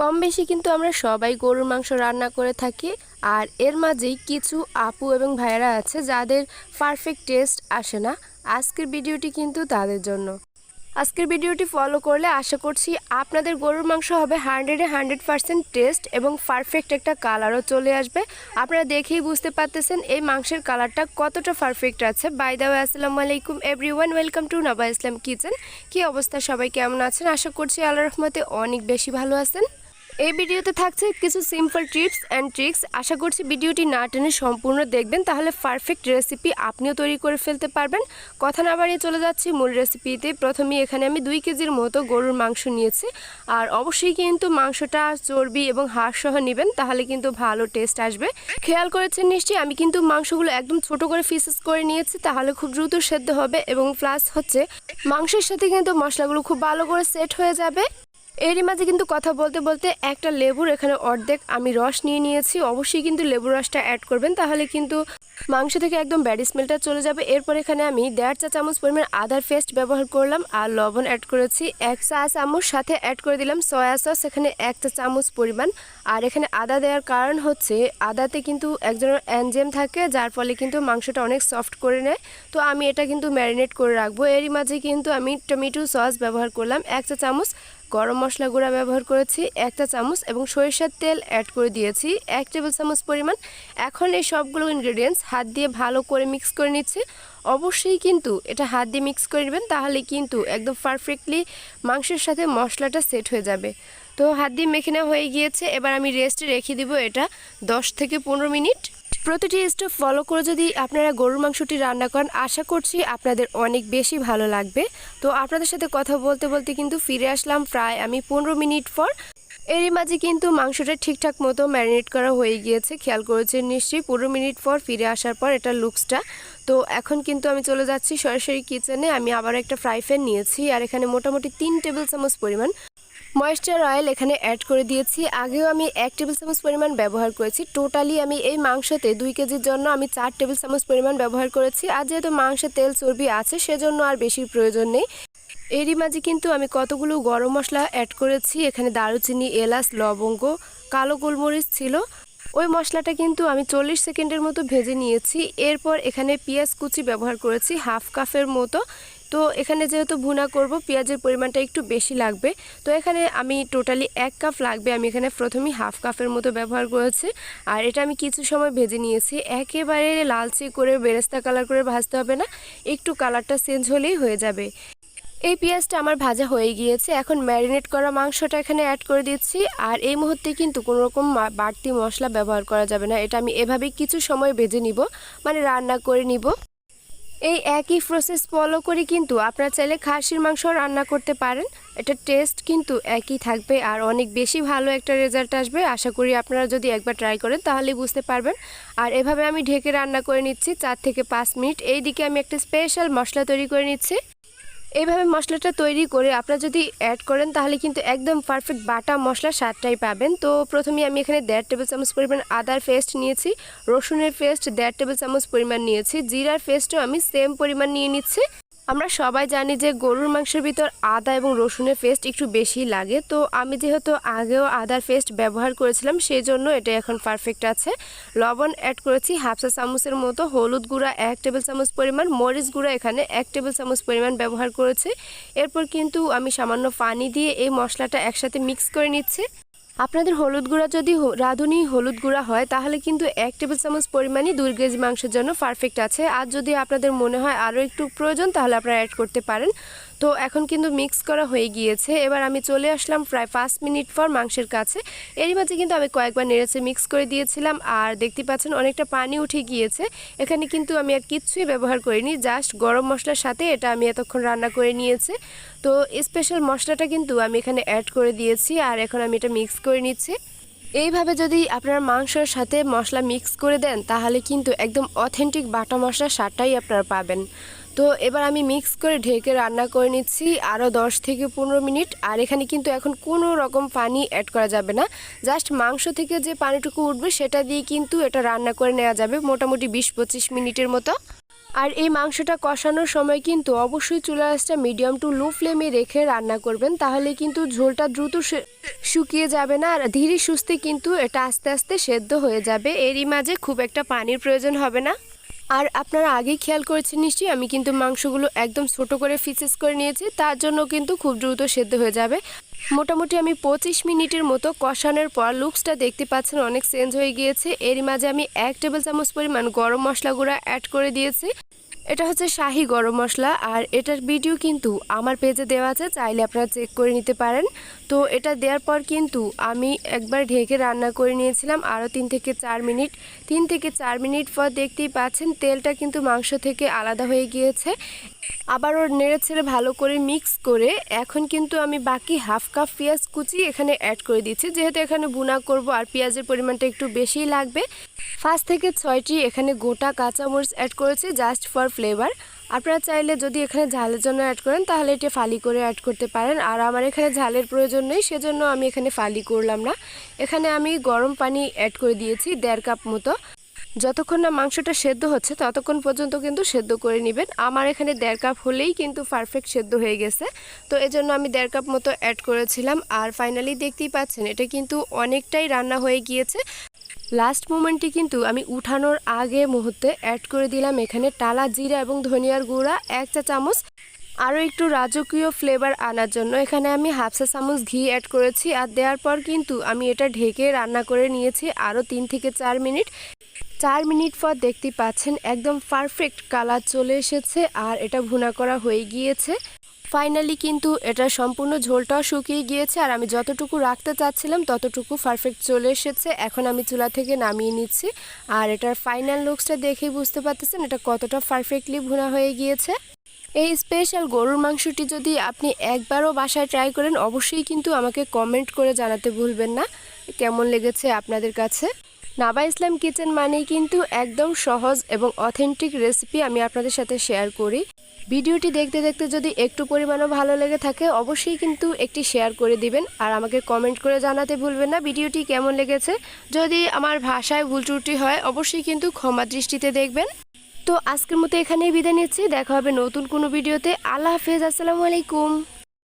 কম বেশি কিন্তু আমরা সবাই গরুর মাংস রান্না করে থাকি, আর এর মাঝেই কিছু আপু এবং ভাইয়েরা আছে যাদের পারফেক্ট টেস্ট আসে না। আজকের ভিডিওটি কিন্তু তাদের জন্য। আজকের ভিডিওটি ফলো করলে আশা করছি আপনাদের গরুর মাংস হবে হান্ড্রেডে হান্ড্রেড পার্সেন্ট টেস্ট এবং পারফেক্ট একটা কালারও চলে আসবে। আপনারা দেখেই বুঝতে পারতেছেন এই মাংসের কালারটা কতটা পারফেক্ট আছে। বাই দা আসসালামু আলাইকুম everyone welcome to Naba Islam kitchen কি অবস্থা? সবাই কেমন আছেন? আশা করছি আল্লাহ রহমতে অনেক বেশি ভালো আছেন। এই ভিডিওতে থাকছে কিছু সিম্পল টিপস অ্যান্ড ট্রিক্স আশা করছি ভিডিওটি না টেনে সম্পূর্ণ দেখবেন। তাহলে পারফেক্ট রেসিপি আপনিও তৈরি করে ফেলতে পারবেন। কথা না বাড়িয়ে চলে যাচ্ছি মূল রেসিপিতে প্রথমেই এখানে আমি দুই কেজির মতো গরুর মাংস নিয়েছি। আর অবশ্যই কিন্তু মাংসটা চর্বি এবং হাড় সহ নেবেন, তাহলে কিন্তু ভালো টেস্ট আসবে। খেয়াল করেছেন নিশ্চয়ই, আমি কিন্তু মাংসগুলো একদম ছোট করে ফিসেস করে নিয়েছি, তাহলে খুব দ্রুত সেদ্ধ হবে। এবং প্লাস হচ্ছে মাংসের সাথে কিন্তু মশলাগুলো খুব ভালো করে সেট হয়ে যাবে। এরই মাঝে কিন্তু কথা বলতে বলতে একটা লেবুর এখানে অর্ধেক আমি রস নিয়ে নিয়েছি। অবশ্যই কিন্তু লেবুর রসটা অ্যাড করবেন, তাহলে কিন্তু মাংস থেকে একদম ব্যাড স্মেলটা চলে যাবে। এরপর এখানে আমি দেড় চা চামচ পরিমাণ আদার পেস্ট ব্যবহার করলাম আর লবণ অ্যাড করেছি। এক চা চামচ সাথে অ্যাড করে দিলাম সয়া সস এখানে এক চা চামচ পরিমাণ। আর এখানে আদা দেওয়ার কারণ হচ্ছে, আদাতে কিন্তু একজনের অ্যানজেম থাকে, যার ফলে কিন্তু মাংসটা অনেক সফট করে নেয়। তো আমি এটা কিন্তু ম্যারিনেট করে রাখব। এরই মাঝে কিন্তু আমি টমেটো সস ব্যবহার করলাম। এক চা চামচ গরম মশলা গুঁড়া ব্যবহার করেছি, একটা চামচ এবং সরিষার তেল অ্যাড করে দিয়েছি, এক টেবিল চামচ পরিমাণ। এখন এই সবগুলো ইনগ্রেডিয়েন্টস হাত দিয়ে ভালো করে মিক্স করে নিচ্ছি। অবশ্যই কিন্তু এটা হাত দিয়ে মিক্স করে নেবেন, তাহলে কিন্তু একদম পারফেক্টলি মাংসের সাথে মশলাটা সেট হয়ে যাবে। তো হাত দিয়ে মেখে নেওয়া হয়ে গিয়েছে, এবার আমি রেস্টে রেখে দিব এটা দশ থেকে পনেরো মিনিট। প্রতিটি স্টেপ ফলো করে যদি আপনারা গরুর মাংসটি রান্না করেন, আশা করছি আপনাদের অনেক বেশি ভালো লাগবে। তো আপনাদের সাথে কথা বলতে বলতে কিন্তু ফিরে আসলাম প্রায় আমি পনেরো মিনিট পর। এরই মাঝে কিন্তু মাংসটা ঠিকঠাক মতো ম্যারিনেট করা হয়ে গিয়েছে, খেয়াল করেছেন নিশ্চয়ই। পনেরো মিনিট পর ফিরে আসার পর এটা লুকসটা তো এখন কিন্তু আমি চলে যাচ্ছি সরাসরি কিচেনে আমি আবার একটা ফ্রাই প্যান নিয়েছি আর এখানে মোটামুটি তিন টেবিল চামচ পরিমাণ ময়েশ্চার অয়েল এখানে অ্যাড করে দিয়েছি। আগেও আমি এক টেবিল চামচ পরিমাণ ব্যবহার করেছি। টোটালি আমি এই মাংসতে দুই কেজির জন্য আমি চার টেবিল চামচ পরিমাণ ব্যবহার করেছি। আর যেহেতু মাংসে তেল চর্বি আছে, সেজন্য আর বেশি প্রয়োজন নেই। এরই মাঝে কিন্তু আমি কতগুলো গরম মশলা অ্যাড করেছি। এখানে দারুচিনি, এলাচ, লবঙ্গ, কালো গোলমরিচ ছিল। ওই মশলাটা কিন্তু আমি চল্লিশ সেকেন্ডের মতো ভেজে নিয়েছি। এরপর এখানে পেঁয়াজ কুচি ব্যবহার করেছি, হাফ কাপের মতো। তো এখানে যেহেতু ভুনা করব, পেঁয়াজের পরিমাণটা একটু বেশি লাগবে। তো এখানে আমি টোটালি এক কাপ লাগবে। আমি এখানে প্রথমেই হাফ কাপের মতো ব্যবহার করেছি। আর এটা আমি কিছু সময় ভেজে নিয়েছি। একেবারে লালচে করে বেরেস্তা কালার করে ভাজতে হবে না। একটু কালারটা চেঞ্জ হলেই হয়ে যাবে। এই পেঁয়াজটা আমার ভাজা হয়ে গিয়েছে। এখন ম্যারিনেট করা মাংসটা এখানে অ্যাড করে দিচ্ছি। আর এই মুহূর্তে কিন্তু কোনো রকম বাড়তি মশলা ব্যবহার করা যাবে না। এটা আমি এভাবেই কিছু সময় ভেজে নিব। মানে রান্না করে নিব। এই একই প্রসেস ফলো করে কিন্তু আপনারা চাইলে খাসির মাংস রান্না করতে পারেন। এটা টেস্ট কিন্তু একই থাকবে আর অনেক বেশি ভালো একটা রেজাল্ট আসবে। আশা করি আপনারা যদি একবার ট্রাই করেন তাহলেই বুঝতে পারবেন। আর এভাবে আমি ঢেকে রান্না করে নিচ্ছি চার থেকে পাঁচ মিনিট। এই দিকে আমি একটা স্পেশাল মশলা তৈরি করে নিচ্ছি। এইভাবে মশলাটা তৈরি করে আপনারা যদি অ্যাড করেন, তাহলে কিন্তু একদম পারফেক্ট বাটা মশলা স্বাদটাই পাবেন। তো প্রথমে আমি এখানে দেড় টেবিল চামচ পরিমাণ আদার পেস্ট নিয়েছি, রসুনের পেস্ট দেড় টেবিল চামচ পরিমাণ নিয়েছি, জিরার পেস্টও আমি সেম পরিমাণ নিয়ে নিচ্ছি। আমরা সবাই জানি যে গরুর মাংসের ভিতর আদা এবং রসুনের পেস্ট একটু বেশি লাগে। তো আমি যেহেতু আগেও আদার পেস্ট ব্যবহার করেছিলাম সেই জন্য এটা এখন পারফেক্ট আছে। লবণ অ্যাড করেছি হাফসা চামচের মতো, হলুদ গুঁড়া এক টেবিল চামচ পরিমাণ, মরিচ গুঁড়া এখানে এক টেবিল চামচ পরিমাণ ব্যবহার করেছি। এরপর কিন্তু আমি সামান্য পানি দিয়ে এই মশলাটা একসাথে মিক্স করে নিচ্ছি। আপনাদের হলুদ গুঁড়া যদি রাঁধুনি হলুদ গুঁড়া হয়, তাহলে কিন্তু এক টেবিল চামচ পরিমাণই দুই কেজি মাংসের জন্য পারফেক্ট আছে। আর যদি আপনাদের মনে হয় আরও একটু প্রয়োজন, তাহলে আপনারা অ্যাড করতে পারেন। তো এখন কিন্তু মিক্স করা হয়ে গিয়েছে। এবার আমি চলে আসলাম প্রায় পাঁচ মিনিট পর মাংসের কাছে। এরই মাঝে কিন্তু আমি কয়েকবার নেড়েছে মিক্স করে দিয়েছিলাম আর দেখতে পাচ্ছেন অনেকটা পানি উঠে গিয়েছে। এখানে কিন্তু আমি আর কিচ্ছুই ব্যবহার করিনি জাস্ট গরম মশলার সাথে এটা আমি এতক্ষণ রান্না করে নিয়েছি। তো স্পেশাল মশলাটা কিন্তু আমি এখানে অ্যাড করে দিয়েছি আর এখন আমি এটা মিক্স করে নিচ্ছি। এইভাবে যদি আপনারা মাংসের সাথে মশলা মিক্স করে দেন, তাহলে কিন্তু একদম অথেন্টিক বাটা মশলার স্বাদটাই আপনারা পাবেন। তো এবার আমি মিক্স করে ঢেকে রান্না করে নিচ্ছি আরও দশ থেকে পনেরো মিনিট। আর এখানে কিন্তু এখন কোনো রকম পানি অ্যাড করা যাবে না। জাস্ট মাংস থেকে যে পানিটুকু উঠবে সেটা দিয়ে কিন্তু এটা রান্না করে নেওয়া যাবে মোটামুটি বিশ পঁচিশ মিনিটের মতো। আর এই মাংসটা কষানোর সময় কিন্তু অবশ্যই চুলা আঁচটা মিডিয়াম টু লো ফ্লেমে রেখে রান্না করবেন। তাহলে কিন্তু ঝোলটা দ্রুত শুকিয়ে যাবে না। আর ধীরে সুস্থে কিন্তু এটা আস্তে আস্তে সেদ্ধ হয়ে যাবে। এরই মাঝে খুব একটা পানির প্রয়োজন হবে না। আর আপনারা আগেই খেয়াল করেছেন নিশ্চয়ই, আমি কিন্তু মাংসগুলো একদম ছোট করে ফিসেস করে নিয়েছি, তার জন্য কিন্তু খুব দ্রুত সেদ্ধ হয়ে যাবে। মোটামুটি আমি পঁচিশ মিনিটের মতো কষানোর পর লুকসটা দেখতে পাচ্ছেন অনেক চেঞ্জ হয়ে গিয়েছে। এর মাঝে আমি এক টেবিল চামচ পরিমাণ গরম মশলা গুঁড়া অ্যাড করে দিয়েছি। এটা হচ্ছে শাহি গরম মশলা আর এটার ভিডিও কিন্তু আমার পেজে দেওয়া আছে, চাইলে আপনারা চেক করে নিতে পারেন। তো এটা দেওয়ার পর কিন্তু আমি একবার ঢেকে রান্না করে নিয়েছিলাম আরও তিন থেকে চার মিনিট। তিন থেকে চার মিনিট পর দেখতেই পাচ্ছেন তেলটা কিন্তু মাংস থেকে আলাদা হয়ে গিয়েছে। আবার ওর নেড়ে ছেড়ে ভালো করে মিক্স করে এখন কিন্তু আমি বাকি হাফ কাপ পেঁয়াজ কুচি এখানে অ্যাড করে দিচ্ছি। যেহেতু এখানে বুনা করব আর পেঁয়াজের পরিমাণটা একটু বেশিই লাগবে। পাঁচ থেকে ছয়টি এখানে গোটা কাঁচামরিচ অ্যাড করেছি জাস্ট ফর ফ্লেভার আপনারা চাইলে যদি এখানে ঝালের জন্য অ্যাড করেন, তাহলে এটা ফালি করে অ্যাড করতে পারেন। আর আমার এখানে ঝালের প্রয়োজন নেই, সেজন্য আমি এখানে ফালি করলাম না। এখানে আমি গরম পানি অ্যাড করে দিয়েছি, দেড় কাপ মতো। যতক্ষণ না মাংসটা সেদ্ধ হচ্ছে, ততক্ষণ পর্যন্ত কিন্তু সেদ্ধ করে নেবেন। আমার এখানে দেড় কাপ হলেই কিন্তু পারফেক্ট সেদ্ধ হয়ে গেছে। তো এজন্য আমি দেড় কাপ মতো অ্যাড করেছিলাম। আর ফাইনালি দেখতেই পাচ্ছেন, এটা কিন্তু অনেকটাই রান্না হয়ে গিয়েছে। লাস্ট মোমেন্টে কিন্তু আমি উঠানোর আগে মুহূর্তে অ্যাড করে দিলাম এখানে টালা, জিরা এবং ধনিয়ার গুঁড়া, এক চা চামচ। আরও একটু রাজকীয় ফ্লেভার আনার জন্য এখানে আমি হাফ চা চামচ ঘি অ্যাড করেছি আর দেওয়ার পর কিন্তু আমি এটা ঢেকে রান্না করে নিয়েছি আরও তিন থেকে চার মিনিট। চার মিনিট পর দেখতে পাচ্ছেন একদম পারফেক্ট কালার চলে এসেছে আর এটা ভুনা করা হয়ে গিয়েছে। ফাইনালি কিন্তু এটা সম্পূর্ণ ঝোলটাও শুকিয়ে গিয়েছে আর আমি যতটুকু রাখতে চাচ্ছিলাম ততটুকু পারফেক্ট চলে এসেছে। এখন আমি চুলা থেকে নামিয়ে নিচ্ছি আর এটার ফাইনাল লুকসটা দেখেই বুঝতে পারতেছেন এটা কতটা পারফেক্টলি ভুনা হয়ে গিয়েছে। এই স্পেশাল গরুর মাংসটি যদি আপনি একবারও বাসায় ট্রাই করেন, অবশ্যই কিন্তু আমাকে কমেন্ট করে জানাতে ভুলবেন না। কেমন লেগেছে আপনাদের কাছে? নাবা ইসলাম কিচেন মানেই কিন্তু একদম সহজ এবং অথেন্টিক রেসিপি আমি আপনাদের সাথে শেয়ার করি। ভিডিওটি দেখতে দেখতে যদি একটু পরিমাণও ভালো লেগে থাকে, অবশ্যই কিন্তু একটি শেয়ার করে দিবেন। আর আমাকে কমেন্ট করে জানাতে ভুলবেন না ভিডিওটি কেমন লেগেছে। যদি আমার ভাষায় ভুল ত্রুটি হয়, অবশ্যই কিন্তু ক্ষমা দৃষ্টিতে দেখবেন। তো আজকের মতো এখানেই বিদায় নিচ্ছি। দেখা হবে নতুন কোনো ভিডিওতে। আল্লাহ হাফেজ। আসসালামু আলাইকুম।